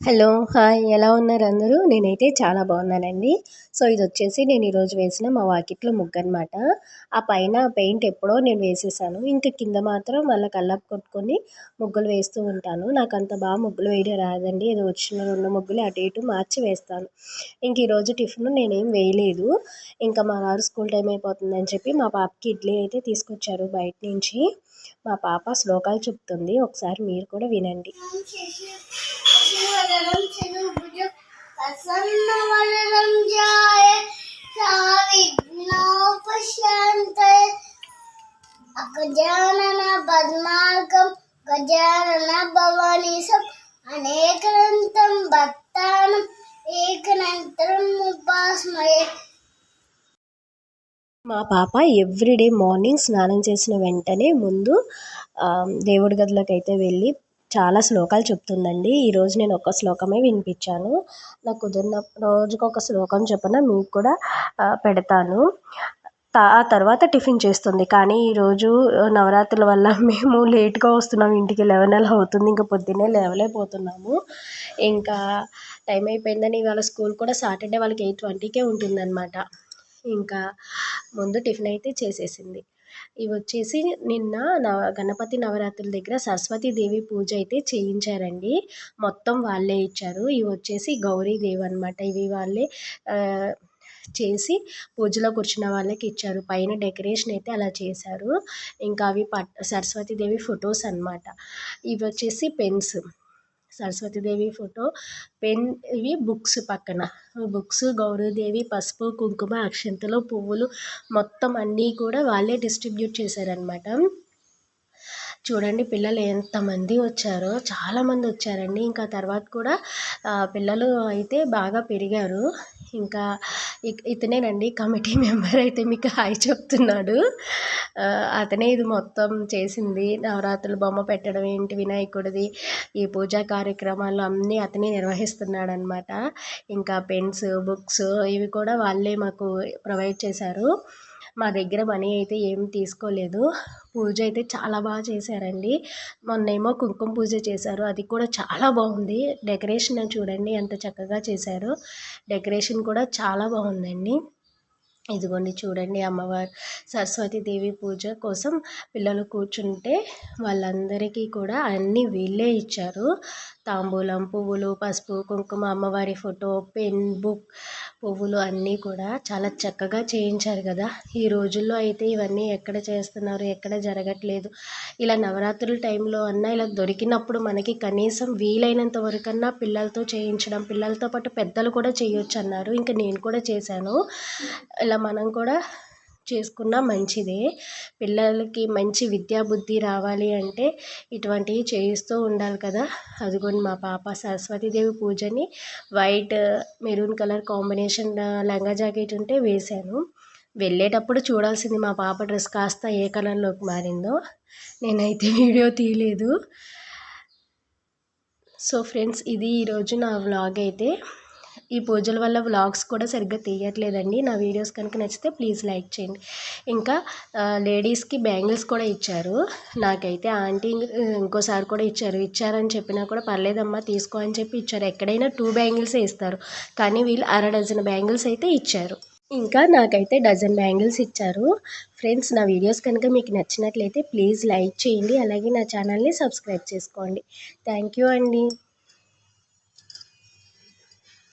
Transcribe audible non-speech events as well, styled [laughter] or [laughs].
Hello hi ఎలా ఉన్నారు అందరూ? నేనైతే చాలా బాగున్నానండి. సో ఇది వచ్చేసి నేను ఈరోజు వేసిన మా వాకిట్లో ముగ్గు అనమాట ఆ పైన పెయింట్ ఎప్పుడో నేను వేసేసాను. ఇంకా కింద మాత్రం మళ్ళీ కల్లాపు కొట్టుకొని ముగ్గులు వేస్తూ ఉంటాను. నాకు అంత బాగా ముగ్గులు వేయడం రాదండి. ఏదో వచ్చిన రెండు ముగ్గులు అటు ఇటు మార్చి వేస్తాను. ఇంక ఈరోజు టిఫిన్ నేనేం వేయలేదు. ఇంకా మా వారు స్కూల్ టైం అయిపోతుందని చెప్పి మా పాపకి ఇడ్లీ అయితే తీసుకొచ్చారు బయట నుంచి. మా పాప శ్లోకాలు చెప్తుంది. ఒకసారి మీరు కూడా వినండి. वरदं चतुर्भुज प्रसन्नवरदं ध्याय विघ्नोपशान्तये अगजानन पद्मार्कं गजानन भवानीशम् अनेकदन्तं भक्तानाम् एकनन्तरम् उपास्मये మా పాప ఎవ్రీడే మార్నింగ్ స్నానం చేసిన వెంటనే ముందు ఆ, దేవుడి గదిలోకి అయితే వెళ్ళి చాలా శ్లోకాలు చెప్తుందండి. ఈరోజు నేను ఒక శ్లోకమే వినిపించాను. నాకు కుదిరిన రోజుకు ఒక శ్లోకం చొప్పున మీకు కూడా పెడతాను. ఆ తర్వాత టిఫిన్ చేస్తుంది. కానీ ఈరోజు నవరాత్రుల వల్ల [laughs] మేము లేట్గా వస్తున్నాం. ఇంటికి లెవెన్ అలా అవుతుంది. ఇంకా పొద్దున్నే లేవలేకపోతున్నాము. ఇంకా టైం అయిపోయిందని ఇవాళ స్కూల్ కూడా సాటర్డే వాళ్ళకి ఎయిట్ ట్వంటీకే ఉంటుందన్నమాట. ఇంకా ముందు టిఫిన్ అయితే చేసేసింది. ఇవి వచ్చేసి నిన్న నవ గణపతి నవరాత్రుల దగ్గర సరస్వతీదేవి పూజ అయితే చేయించారండి. మొత్తం వాళ్ళే ఇచ్చారు. ఇవి వచ్చేసి గౌరీదేవి అనమాట ఇవి వాళ్ళే చేసి పూజలో కూర్చున్న వాళ్ళకి ఇచ్చారు. పైన డెకరేషన్ అయితే అలా చేశారు. ఇంకా అవి పట్ సరస్వతీదేవి ఫొటోస్ అనమాట ఇవి వచ్చేసి పెన్స్. సరస్వతీదేవి ఫోటో పెన్ ఇవి బుక్స్ పక్కన. బుక్స్ గౌరీదేవి పసుపు కుంకుమ అక్షంతలు పువ్వులు మొత్తం అన్నీ కూడా వాళ్ళే డిస్ట్రిబ్యూట్ చేశారనమాట చూడండి పిల్లలు ఎంతమంది వచ్చారో చాలామంది వచ్చారండి. ఇంకా తర్వాత కూడా పిల్లలు అయితే బాగా పెరిగారు. ఇంకా ఇతనేనండి కమిటీ [laughs] మెంబర్ అయితే మీకు హాయ్ చెప్తున్నాడు. అతనే ఇది మొత్తం చేసింది. నవరాత్రులు బొమ్మ పెట్టడం ఏంటి వినాయకుడిది ఈ పూజా కార్యక్రమాలు అన్నీ అతనే నిర్వహిస్తున్నాడు అనమాట ఇంకా పెన్స్ బుక్స్ ఇవి కూడా వాళ్ళే మాకు ప్రొవైడ్ చేశారు. మా దగ్గర మనీ అయితే ఏం తీసుకోలేదు. పూజ అయితే చాలా బాగా చేశారండి. మొన్నేమో కుంకుమ పూజ చేశారు. అది కూడా చాలా బాగుంది. డెకరేషన్ చూడండి ఎంత చక్కగా చేశారు. డెకరేషన్ కూడా చాలా బాగుందండి. ఇదిగోండి చూడండి అమ్మవారు సరస్వతీదేవి పూజ కోసం పిల్లలు కూర్చుంటే వాళ్ళందరికీ కూడా అన్నీ వీళ్ళే ఇచ్చారు. తాంబూలం పువ్వులు పసుపు కుంకుమ అమ్మవారి ఫోటో పెన్ బుక్ పువ్వులు అన్నీ కూడా చాలా చక్కగా చేయించారు కదా. ఈ రోజుల్లో అయితే ఇవన్నీ ఎక్కడ చేస్తున్నారు ఎక్కడ జరగట్లేదు. ఇలా నవరాత్రుల టైంలో అన్నా ఇలా దొరికినప్పుడు మనకి కనీసం వీలైనంత వరకన్నా పిల్లలతో చేయించడం పిల్లలతో పాటు పెద్దలు కూడా చేయొచ్చు అన్నారు ఇంకా నేను కూడా చేశాను. ఇలా మనం కూడా చేసుకున్నా మంచిదే. పిల్లలకి మంచి విద్యా బుద్ధి రావాలి అంటే ఇటువంటివి చేయిస్తూ ఉండాలి కదా. అదిగోండి మా పాప సరస్వతీదేవి పూజని వైట్ మెరూన్ కలర్ కాంబినేషన్ లంగా జాకెట్ ఉంటే వేశాను. వెళ్ళేటప్పుడు చూడాల్సింది మా పాప డ్రెస్ కాస్త ఏ కలర్లోకి మారిందో. నేనైతే వీడియో తీయలేదు. సో ఫ్రెండ్స్ ఇది ఈరోజు నా వ్లాగ్ అయితే. ఈ పూజల వల్ల వ్లాగ్స్ కూడా సరిగ్గా తీయట్లేదండి. నా వీడియోస్ కనుక నచ్చితే ప్లీజ్ లైక్ చేయండి. ఇంకా లేడీస్కి బ్యాంగిల్స్ కూడా ఇచ్చారు. నాకైతే ఆంటీ ఇంకోసారి కూడా ఇచ్చారు. ఇచ్చారని చెప్పినా కూడా పర్లేదమ్మా తీసుకో అని చెప్పి ఇచ్చారు. ఎక్కడైనా టూ బ్యాంగిల్స్ ఇస్తారు. కానీ వీళ్ళు అర డజన్ బ్యాంగిల్స్ అయితే ఇచ్చారు. ఇంకా నాకైతే డజన్ బ్యాంగిల్స్ ఇచ్చారు. ఫ్రెండ్స్ నా వీడియోస్ కనుక మీకు నచ్చినట్లయితే ప్లీజ్ లైక్ చేయండి. అలాగే నా ఛానల్ని సబ్స్క్రైబ్ చేసుకోండి. థ్యాంక్ యూ అండి.